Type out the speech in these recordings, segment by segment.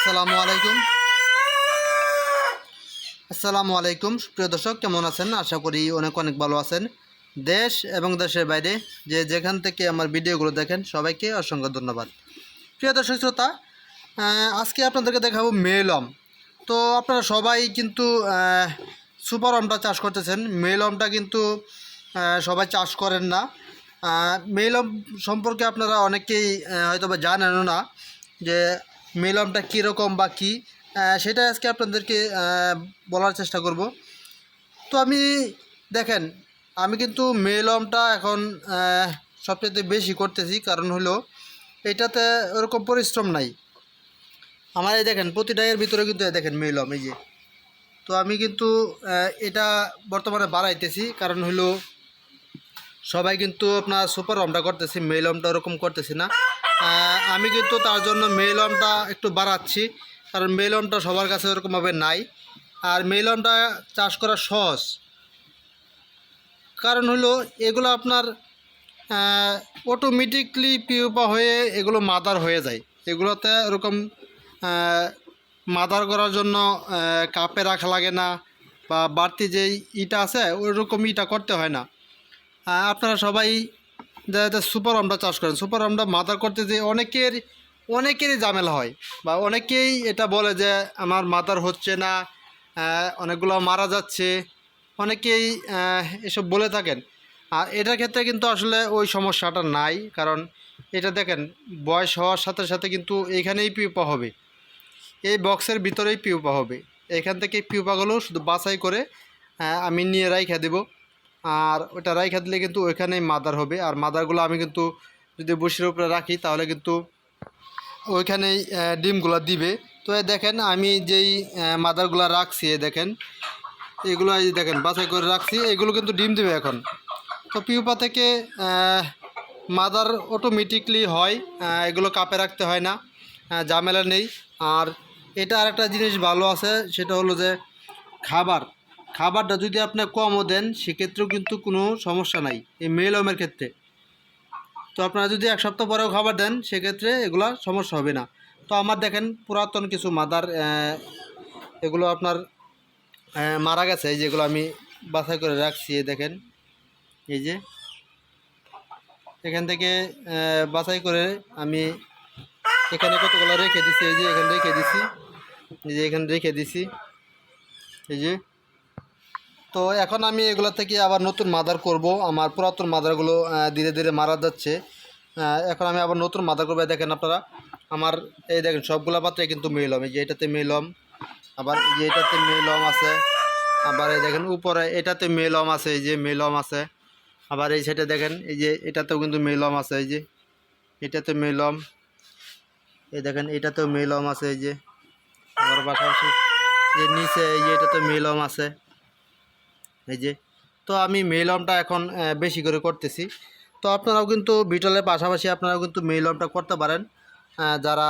আসসালামু আলাইকুম। আসসালামু আলাইকুম। প্রিয় দর্শক, কেমন আছেন? আশা করি অনেক অনেক ভালো আছেন। দেশ এবং দেশের বাইরে যে যেখান থেকে আমার ভিডিওগুলো দেখেন, সবাইকে অসংখ্য ধন্যবাদ। প্রিয় দর্শক শ্রোতা আজকে আপনাদেরকে দেখাবো মেলম। তো আপনারা সবাই কিন্তু সুপার আমটা চাষ করতেছেন। মেলমটা কিন্তু সবাই চাষ করেন না। মেলম সম্পর্কে আপনারা অনেকেই হয়তো বা জানেনও না যে মেলমটা কীরকম বা কী? সেটা আজকে আপনাদেরকে বলার চেষ্টা করব। তো আমি, দেখেন, আমি কিন্তু মেলমটা এখন সবচেয়ে বেশি করতেছি। কারণ হলো, এটাতে ওরকম পরিশ্রম নাই। আমার এই দেখেন, প্রতিটা এর ভিতরে কিন্তু দেখেন মেলম এই যে। তো আমি কিন্তু এটা বর্তমানে বাড়াইতেছি। কারণ হলো, সবাই কিন্তু আপনার সুপার রমটা করতেছি মেলমটা ওরকম করতেছি না। আমি কিন্তু তার জন্য মেলনটা একটু বাড়াচ্ছি। কারণ মেলনটা সবার কাছে ওরকমভাবে নাই। আর মেলনটা চাষ করা সহজ। কারণ হলো, এগুলো আপনার অটোমেটিকলি পিউপা হয়ে এগুলো মাদার হয়ে যায়। এগুলোতে ওরকম মাদার করার জন্য কাপে রাখা লাগে না বা বাড়তি যে ইটা আছে ওইরকম ইটা করতে হয় না। আপনারা সবাই যাচ্ছে সুপার আমটা চাষ করেন। সুপার আমটা মাদার করতে যে অনেকের অনেকেরই ঝামেলা হয়। বা অনেকেই এটা বলে যে, আমার মাদার হচ্ছে না অনেকগুলো মারা যাচ্ছে। অনেকেই এসব বলে থাকেন। আর এটার ক্ষেত্রে কিন্তু আসলে ওই সমস্যাটা নাই। কারণ এটা দেখেন, বয়স হওয়ার সাথে সাথে কিন্তু এইখানেই পিউপা হবে। এই বক্সের ভিতরেই পিউপা হবে। এখান থেকে পিউপাগুলো শুধু বাছাই করে আমি নিয়ে রাইখা দেব। আর ওটা রাইখা দিলে কিন্তু ওইখানেই মাদার হবে। আর মাদারগুলো আমি কিন্তু যদি বসির উপরে রাখি, তাহলে কিন্তু ওইখানেই ডিমগুলো দিবে। তো দেখেন, আমি যেই মাদারগুলো রাখছি দেখেন, এগুলো এই দেখেন, বাছাই করে রাখছি, এগুলো কিন্তু ডিম দেবে এখন। তো পিউপা থেকে মাদার অটোমেটিকলি হয় এগুলো কাপে রাখতে হয় না ঝামেলা নেই। আর এটা আরেকটা জিনিস ভালো আছে, সেটা হলো যে খাবার। খাবারটা যদি আপনি কমও দেন, সেক্ষেত্রেও কিন্তু কোনো সমস্যা নাই এই মেলমের ক্ষেত্রে। তো আপনারা যদি এক সপ্তাহ পরেও খাবার দেন, সেক্ষেত্রে এগুলো সমস্যা হবে না। তো আমার দেখেন পুরাতন কিছু মাদার এগুলো আপনার মারা গেছে যেগুলো আমি বাছাই করে রাখছি দেখেন, এই যে। এখান থেকে বাছাই করে আমি এখানে কতগুলো রেখে দিছি, এই যে এখানে রেখে দিছি, এই যে এখানে রেখে দিছি, এই যে। তো এখন আমি এগুলো থেকে আবার নতুন মাদার করব। আমার পুরাতন মাদারগুলো ধীরে ধীরে মারা যাচ্ছে। এখন আমি আবার নতুন মাদার করব। দেখেন আপনারা, আমার এই দেখেন সবগুলো পাত্রে কিন্তু মেলম। এই যে এটাতে মেলম, আবার যে এটাতে মেলম আছে, আবার এই দেখেন উপরে এটাতে মেলম আছে, এই যে মেলম আছে, আবার এই সাইডে দেখেন, এই যে এটাতেও কিন্তু মেলম আছে, এই যে এটাতে মেলম, এই দেখেন এটাতেও মেলম আছে, এই যে, আবার পাশাপাশি যে নিচে এই যে এটাতে মেলম আছে। এই যে, তো আমি মেলমটা এখন বেশি করে করতেছি। তো আপনারাও কিন্তু বিটলের পাশাপাশি আপনারাও কিন্তু মেলমটা করতে পারেন। যারা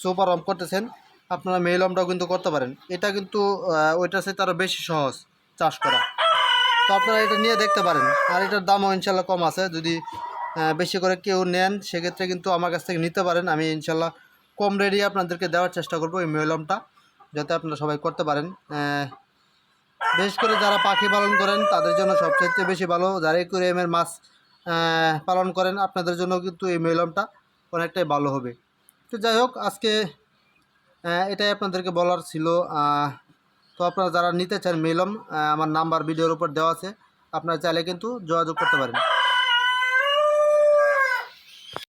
সুপার অম করতেছেন, আপনারা মেলমটাও কিন্তু করতে পারেন। এটা কিন্তু ওইটার সাথে আরও বেশি সহজ চাষ করা। তো আপনারা এটা নিয়ে দেখতে পারেন। আর এটার দামও ইনশাল্লাহ কম আছে। যদি বেশি করে কেউ নেন, সেক্ষেত্রে কিন্তু আমার কাছ থেকে নিতে পারেন। আমি ইনশাল্লাহ কম রেডি আপনাদেরকে দেওয়ার চেষ্টা করব এই মেলমটা যাতে আপনারা সবাই করতে পারেন। বিশেষ করে যারা পাখি পালন করেন, তাদের জন্য সবচেয়ে বেশি ভালো। যারা একুরিয়ামের মাছ পালন করেন, আপনাদের জন্য কিন্তু এই মেলমটা অনেকটাই ভালো হবে। তো যাই হোক, আজকে এটাই আপনাদেরকে বলার ছিল। তো আপনারা যারা নিতে চান মেলম আমার নাম্বার ভিডিওর উপর দেওয়া আছে। আপনারা চাইলে কিন্তু যোগাযোগ করতে পারেন।